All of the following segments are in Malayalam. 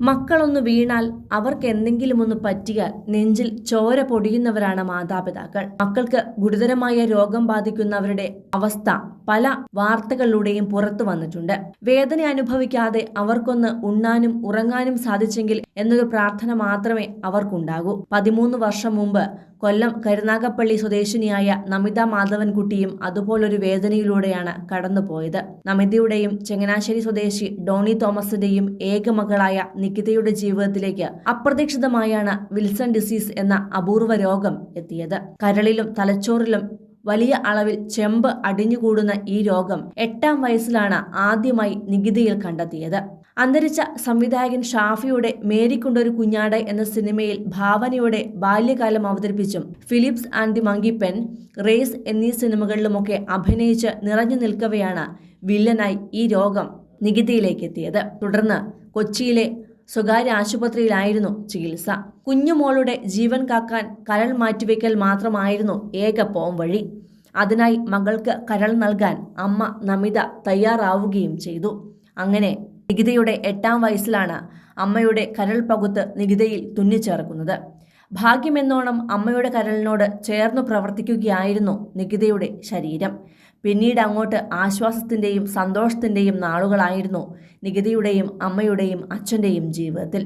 മക്കളൊന്ന് വീണാൽ അവർക്ക് എന്തെങ്കിലും ഒന്ന് പറ്റിയാൽ നെഞ്ചിൽ ചോര പൊടിയുന്നവരാണ് മാതാപിതാക്കൾ. മക്കൾക്ക് ഗുരുതരമായ രോഗം ബാധിക്കുന്നവരുടെ അവസ്ഥ പല വാർത്തകളിലൂടെയും പുറത്തു വന്നിട്ടുണ്ട്. വേദന അനുഭവിക്കാതെ അവർക്കൊന്ന് ഉണ്ണാനും ഉറങ്ങാനും സാധിച്ചെങ്കിൽ എന്നൊരു പ്രാർത്ഥന മാത്രമേ അവർക്കുണ്ടാകൂ. പതിമൂന്ന് വർഷം മുമ്പ് കൊല്ലം കരുനാഗപ്പള്ളി സ്വദേശിനിയായ നമിത മാധവൻകുട്ടിയും അതുപോലൊരു വേദനയിലൂടെയാണ് കടന്നുപോയത്. നമിതയുടെയും ചങ്ങനാശ്ശേരി സ്വദേശി ഡോണി തോമസിന്റെയും ഏക മകളായ നികിതയുടെ ജീവിതത്തിലേക്ക് അപ്രതീക്ഷിതമായാണ് വിൽസൺ ഡിസീസ് എന്ന അപൂർവ രോഗം എത്തിയത്. കരളിലും തലച്ചോറിലും വലിയ അളവിൽ ചെമ്പ് അടിഞ്ഞുകൂടുന്ന ഈ രോഗം എട്ടാം വയസ്സിലാണ് ആദ്യമായി നികിതയിൽ കണ്ടെത്തിയത്. അന്തരിച്ച സംവിധായകൻ ഷാഫിയുടെ മേരിക്കൊണ്ടൊരു കുഞ്ഞാട് എന്ന സിനിമയിൽ ഭാവനയുടെ ബാല്യകാലം അവതരിപ്പിച്ചും Philips and the Monkey Pen Race എന്നീ സിനിമകളിലുമൊക്കെ അഭിനയിച്ച് നിറഞ്ഞു നിൽക്കവെയാണ് വില്ലനായി ഈ രോഗം നികിതയിലേക്ക് എത്തിയത് തുടർന്ന് കൊച്ചിയിലെ സ്വകാര്യ ആശുപത്രിയിലായിരുന്നു ചികിത്സ. കുഞ്ഞുമോളുടെ ജീവൻ കാക്കാൻ കരൾ മാറ്റിവെക്കൽ മാത്രമായിരുന്നു ഏക പോം വഴി. അതിനായി മകൾക്ക് കരൾ നൽകാൻ അമ്മ നമിത തയ്യാറാവുകയും ചെയ്തു. അങ്ങനെ നികിതയുടെ എട്ടാം വയസ്സിലാണ് അമ്മയുടെ കരൾ പകുത്ത് നികിതയിൽ തുന്നിച്ചേർക്കുന്നത്. ഭാഗ്യമെന്നോണം അമ്മയുടെ കരളിനോട് ചേർന്നു പ്രവർത്തിക്കുകയായിരുന്നു നികിതയുടെ ശരീരം. പിന്നീട് അങ്ങോട്ട് ആശ്വാസത്തിന്റെയും സന്തോഷത്തിന്റെയും നാളുകളായിരുന്നു നികിതയുടെയും അമ്മയുടെയും അച്ഛന്റെയും ജീവിതത്തിൽ.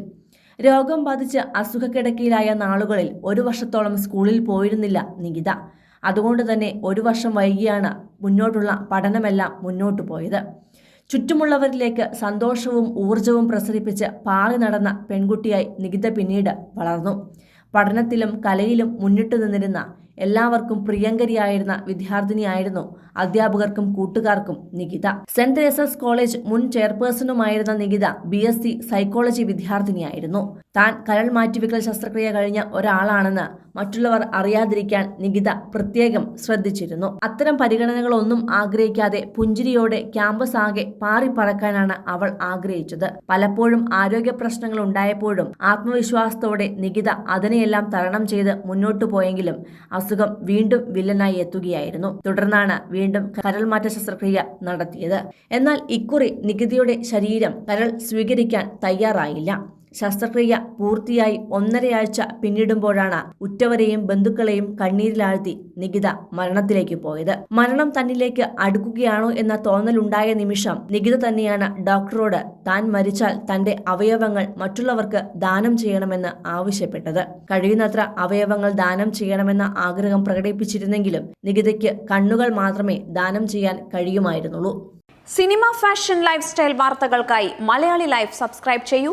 രോഗം ബാധിച്ച് അസുഖക്കിടക്കയിലായ നാളുകളിൽ ഒരു വർഷത്തോളം സ്കൂളിൽ പോയിരുന്നില്ല നികിത. അതുകൊണ്ട് തന്നെ ഒരു വർഷം വൈകിയാണ് മുന്നോട്ടുള്ള പഠനമെല്ലാം മുന്നോട്ടു പോയത്. ചുറ്റുമുള്ളവരിലേക്ക് സന്തോഷവും ഊർജവും പ്രസരിപ്പിച്ച് പാറി നടന്ന പെൺകുട്ടിയായി നികിത പിന്നീട് വളർന്നു. പഠനത്തിലും കലയിലും മുന്നിട്ടു നിന്നിരുന്ന എല്ലാവർക്കും പ്രിയങ്കരിയായിരുന്ന വിദ്യാർത്ഥിനിയായിരുന്നു അധ്യാപകർക്കും കൂട്ടുകാർക്കും നികിത. സെന്റ് തെരേസസ് കോളേജ് മുൻ ചെയർപേഴ്സണുമായിരുന്ന Nikita B. S. C. Psychology വിദ്യാർത്ഥിനിയായിരുന്നു. താൻ കരൾ മാറ്റിവെക്കൽ ശസ്ത്രക്രിയ കഴിഞ്ഞ ഒരാളാണെന്ന് മറ്റുള്ളവർ അറിയാതിരിക്കാൻ നികിത പ്രത്യേകം ശ്രദ്ധിച്ചിരുന്നു. അത്തരം പരിഗണനകളൊന്നും ആഗ്രഹിക്കാതെ പുഞ്ചിരിയോടെ ക്യാമ്പസ് ആകെ പാറിപ്പറക്കാനാണ് അവൾ ആഗ്രഹിച്ചത്. പലപ്പോഴും ആരോഗ്യ പ്രശ്നങ്ങൾ ഉണ്ടായപ്പോഴും ആത്മവിശ്വാസത്തോടെ നികിത അതിനെയെല്ലാം തരണം ചെയ്ത് മുന്നോട്ടു പോയെങ്കിലും അസുഖം വീണ്ടും വില്ലനായി എത്തുകയായിരുന്നു. തുടർന്നാണ് വീണ്ടും കരൾ മാറ്റ ശസ്ത്രക്രിയ നടത്തിയത്. എന്നാൽ ഇക്കുറി നികുതിയുടെ ശരീരം കരൾ സ്വീകരിക്കാൻ തയ്യാറായില്ല. ശസ്ത്രക്രിയ പൂർത്തിയായി ഒന്നരയാഴ്ച പിന്നിടുമ്പോഴാണ് ഉറ്റവരെയും ബന്ധുക്കളെയും കണ്ണീരിലാഴ്ത്തി നികിത മരണത്തിലേക്ക് പോയത്. മരണം തന്നിലേക്ക് അടുക്കുകയാണോ എന്ന തോന്നലുണ്ടായ നിമിഷം നികിത തന്നെയാണ് ഡോക്ടറോട് താൻ മരിച്ചാൽ തന്റെ അവയവങ്ങൾ മറ്റുള്ളവർക്ക് ദാനം ചെയ്യണമെന്ന് ആവശ്യപ്പെട്ടത്. കഴിയുന്നത്ര അവയവങ്ങൾ ദാനം ചെയ്യണമെന്ന ആഗ്രഹം പ്രകടിപ്പിച്ചിരുന്നെങ്കിലും നികിതയ്ക്ക് കണ്ണുകൾ മാത്രമേ ദാനം ചെയ്യാൻ കഴിയുമായിരുന്നുള്ളൂ. സിനിമ ഫാഷൻ ലൈഫ് സ്റ്റൈൽ വാർത്തകൾക്കായി മലയാളി ലൈഫ് സബ്സ്ക്രൈബ് ചെയ്യൂ.